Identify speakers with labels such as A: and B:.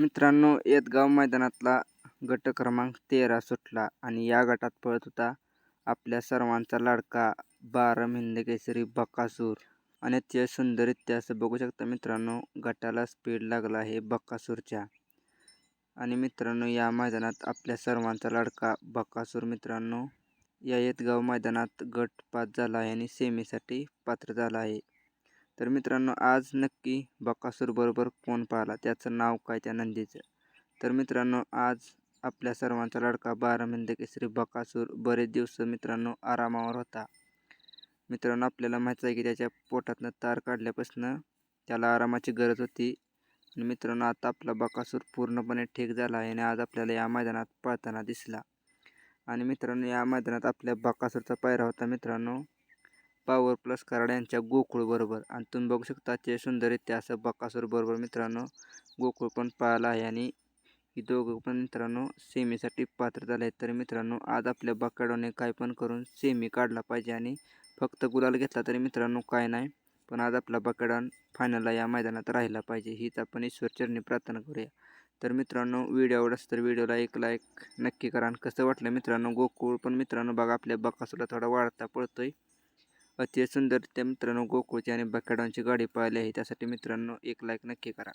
A: मित्रांनो येतगाव मैदानातला गट क्रमांक तेरा सुटला आणि या गटात पळत होता आपल्या सर्वांचा लाडका बारम हिंदकेसरी बकासूर आणि ते सुंदररित्या असं बघू शकता मित्रांनो गटाला स्पीड लागला आहे बक्कासूरच्या. आणि मित्रांनो या मैदानात आपल्या सर्वांचा लाडका बक्कासूर मित्रांनो या येतगाव मैदानात गट पास झाला आहे आणि सेमीसाठी पात्र झाला आहे. तर मित्रांनो आज नक्की बकासूरबरोबर कोण पाहिला? त्याचं नाव काय? त्या नंदीचं. तर मित्रांनो आज आपल्या सर्वांचा लडका बारा बारामिंद केसरी बकासूर बरेच दिवस मित्रांनो आरामावर होता. मित्रांनो आपल्याला माहीत आहे की त्याच्या पोटातनं तार काढल्यापासून त्याला आरामाची गरज होती. आणि मित्रांनो आता आपला बकासूर पूर्णपणे ठीक झाला आहे आणि आज आपल्याला या मैदानात पळताना दिसला. आणि मित्रांनो या मैदानात आपल्या बकासूरचा पायरा होता मित्रांनो पॉवर प्लस कराड यांच्या गोकुळबरोबर आणि तुम्ही बघू शकता ते सुंदररित्या असं बकासूरबरोबर मित्रांनो. गोकुळ पण पाहिला आहे आणि ही दोघं पण मित्रांनो सेमीसाठी पात्र झाले आहेत. तर मित्रांनो आज आपल्या बकाडोने काय पण करून सेमी काढला पाहिजे आणि फक्त गुलाल घेतला तरी मित्रांनो काय नाही. पण आज आपला बकाडॉन फायनलला या मैदानात राहिला पाहिजे हीच आपण ईश्वरचरणी प्रार्थना करूया. तर मित्रांनो व्हिडिओ आवडस तर व्हिडिओला एक लाईक नक्की करा. आणि कसं वाटलं मित्रांनो गोकुळ पण मित्रांनो बघा आपल्या बकासूला थोडा वाढता पडतोय अतिशय सुंदर त्या मित्रांनो गोकुळची आणि बकाडांची गाडी पाहिली आहे. त्यासाठी मित्रांनो एक लाईक नक्की करा.